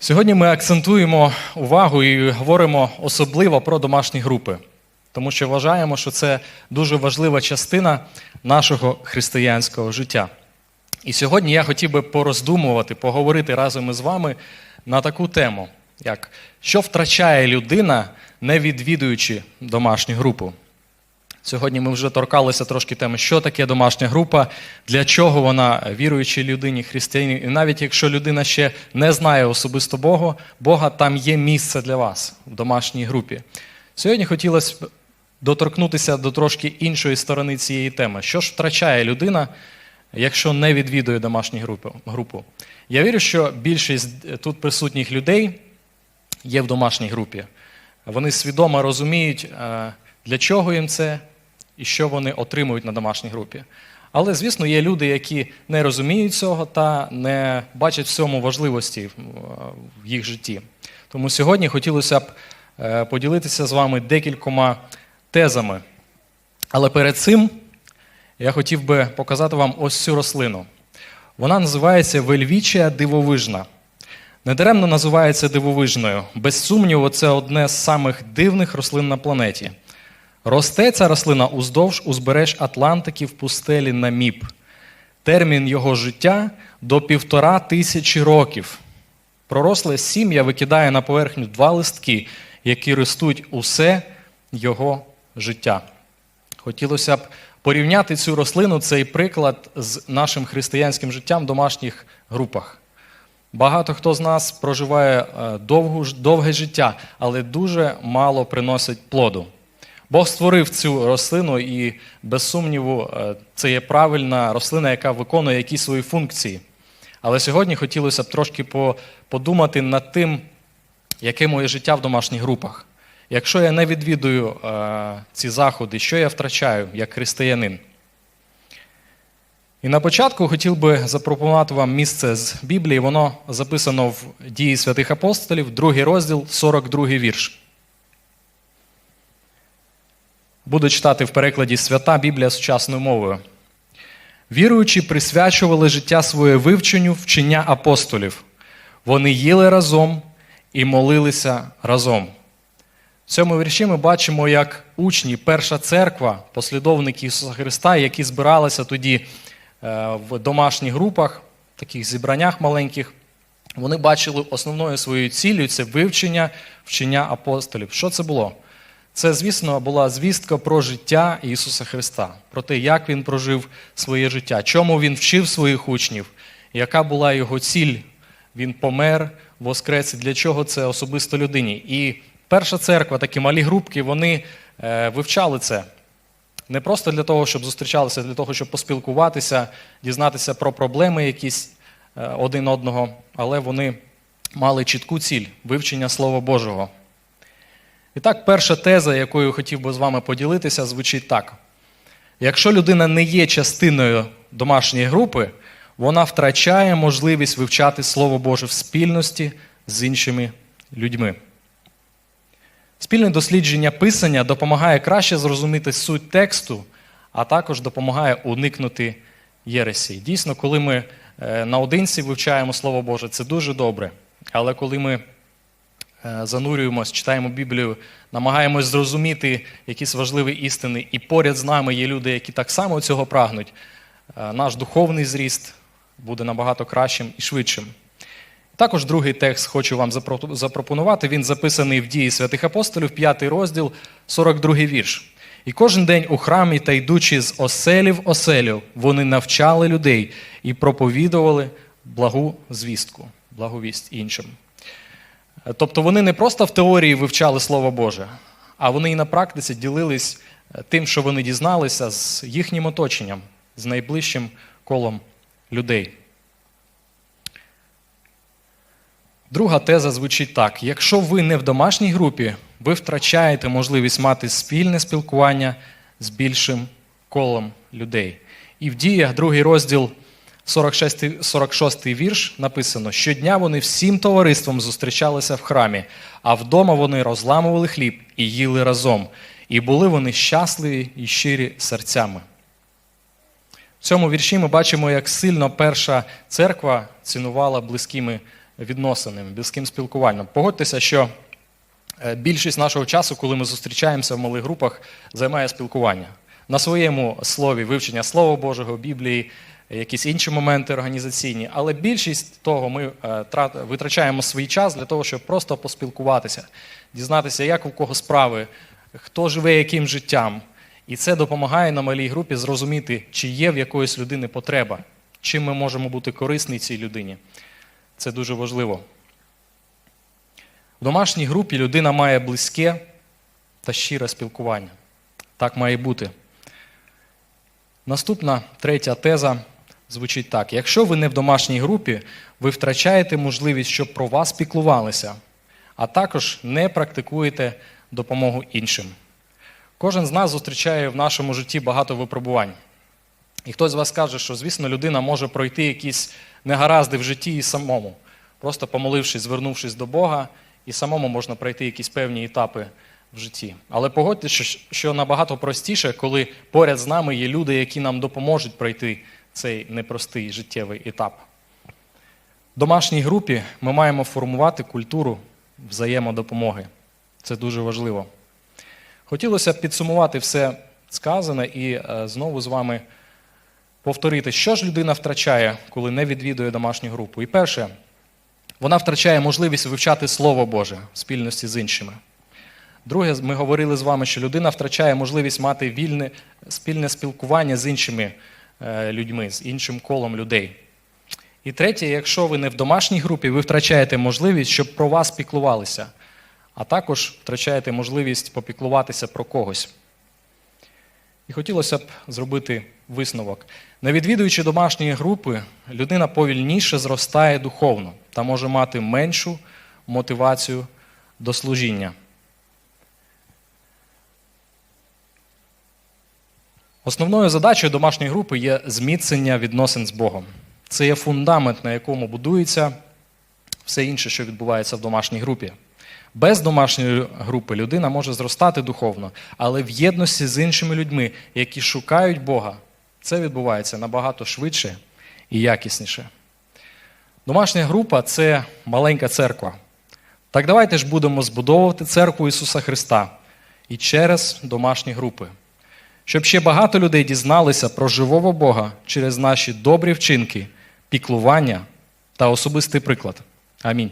Сьогодні ми акцентуємо увагу і говоримо особливо про домашні групи, тому що вважаємо, що це дуже важлива частина нашого християнського життя. І сьогодні я хотів би пороздумувати, поговорити разом із вами на таку тему, як що втрачає людина, не відвідуючи домашню групу. Сьогодні ми вже торкалися трошки теми, що таке домашня група, для чого вона віруючій людині, християні. І навіть якщо людина ще не знає особисто Бога, Бога, там є місце для вас в домашній групі. Сьогодні хотілося б доторкнутися до трошки іншої сторони цієї теми. Що ж втрачає людина, якщо не відвідує домашню групу? Я вірю, що більшість тут присутніх людей є в домашній групі. Вони свідомо розуміють, е, для чого їм це і що вони отримують на домашній групі. Але, звісно, є люди, які не розуміють цього та не бачать в цьому важливості в- їх житті. Тому сьогодні хотілося б е, поділитися з вами декількома тезами. Але перед цим я хотів би показати вам ось цю рослину. Вона називається вельвічія дивовижна. Недаремно називається дивовижною. Без сумніву, це одне з самих дивних рослин на планеті. Росте ця рослина уздовж узбереж Атлантики в пустелі Наміб. Термін його життя до півтора тисячі років. Проросле сім'я викидає на поверхню два листки, які ростуть усе його життя. Хотілося б порівняти цю рослину, цей приклад з нашим християнським життям в домашніх групах. Багато хто з нас проживає е, довге життя, але дуже мало приносить плоду. Бог створив цю рослину, і без сумніву, е, це є правильна рослина, яка виконує якісь свої функції. Але сьогодні хотілося б трошки по- подумати над тим, яке моє життя в домашніх групах. Якщо я не відвідую е, ці заходи, що я втрачаю як християнин? І на початку хотів би запропонувати вам місце з Біблії. Воно записано в дії святих апостолів, другий розділ, 42 вірш. Буду читати в перекладі Свята Біблія сучасною мовою. Віруючі присвячували життя своє вивченню вчення апостолів. Вони їли разом і молилися разом. В цьому вірші ми бачимо, як учні, перша церква, послідовники Ісуса Христа, які збиралися тоді е, в домашніх групах, таких зібраннях маленьких, вони бачили основною своєю ціллю це вивчення вчення апостолів. Що це було? Це, звісно, була звістка про життя Ісуса Христа, про те, як Він прожив своє життя, чому Він вчив своїх учнів, яка була його ціль. Він помер, воскрес, для чого це особисто людині. І перша церква, такі малі групки, вони е, вивчали це. Не просто для того, щоб зустрічалися, а для того, щоб поспілкуватися, дізнатися про проблеми якісь е, один одного, але вони мали чітку ціль вивчення Слова Божого. І так, перша теза, якою хотів би з вами поділитися, звучить так: якщо людина не є частиною домашньої групи, вона втрачає можливість вивчати Слово Боже в спільності з іншими людьми. Спільне дослідження писання допомагає краще зрозуміти суть тексту, а також допомагає уникнути єресі. Дійсно, коли ми е, наодинці вивчаємо Слово Боже, це дуже добре. Але коли ми занурюємось, читаємо Біблію, намагаємось зрозуміти якісь важливі істини, і поряд з нами є люди, які так само цього прагнуть, е, наш духовний зріст буде набагато кращим і швидшим. Також другий текст хочу вам запропонувати. Він записаний в дії святих апостолів, 5 розділ, 42 вірш. І кожен день у храмі та йдучи з оселі в оселю, вони навчали людей і проповідували благу звістку, благовість іншим. Тобто вони не просто в теорії вивчали Слово Боже, а вони і на практиці ділились е, тим, що вони дізналися з їхнім оточенням, з найближчим колом людей. Друга теза звучить так: якщо ви не в домашній групі, ви втрачаєте можливість мати спільне спілкування з більшим колом людей. І в діях, другий розділ, 46, 46 вірш, написано: щодня вони всім товариством зустрічалися в храмі, а вдома вони розламували хліб і їли разом. І були вони щасливі і щирі серцями. В цьому вірші ми бачимо, як сильно перша церква цінувала близькими відносинами, близьким спілкуванням. Погодьтеся, що е, більшість нашого часу, коли ми зустрічаємося в малих групах, займає спілкування. На своєму слові вивчення Слова Божого, Біблії, якісь інші моменти організаційні, але більшість того ми е, витрачаємо свій час для того, щоб просто поспілкуватися, дізнатися, як у кого справи, хто живе яким життям. І це допомагає на малій групі зрозуміти, чи є в якоїсь людини потреба, чим ми можемо бути корисні цій людині. Це дуже важливо. В домашній групі людина має близьке та щире спілкування. Так має бути. Наступна третя теза звучить так: якщо ви не в домашній групі, ви втрачаєте можливість, щоб про вас піклувалися, а також не практикуєте допомогу іншим. Кожен з нас зустрічає в нашому житті багато випробувань. І хтось з вас каже, що, звісно, людина може пройти якісь негаразди в житті і самому, просто помолившись, звернувшись до Бога, і самому можна пройти якісь певні етапи в житті. Але погодьтеся, що- набагато простіше, коли поряд з нами є люди, які нам допоможуть пройти цей непростий життєвий етап. В домашній групі ми маємо формувати культуру взаємодопомоги. Це дуже важливо. Хотілося б підсумувати все сказане і е, знову з вами повторити, що ж людина втрачає, коли не відвідує домашню групу. І перше, вона втрачає можливість вивчати Слово Боже в спільності з іншими. Друге, ми говорили з вами, що людина втрачає можливість мати вільне спільне спілкування з іншими е, людьми, з іншим колом людей. І третє, якщо ви не в домашній групі, ви втрачаєте можливість, щоб про вас піклувалися, а також втрачаєте можливість попіклуватися про когось. І хотілося б зробити висновок. Не відвідуючи домашні групи, людина повільніше зростає духовно та може мати меншу мотивацію до служіння. Основною задачею домашньої групи є зміцнення відносин з Богом. Це є фундамент, на якому будується все інше, що відбувається в домашній групі. Без домашньої групи людина може зростати духовно, але в єдності з іншими людьми, які шукають Бога, це відбувається набагато швидше і якісніше. Домашня група це маленька церква. Так давайте ж будемо збудовувати церкву Ісуса Христа і через домашні групи, щоб ще багато людей дізналися про живого Бога через наші добрі вчинки, піклування та особистий приклад. Амінь.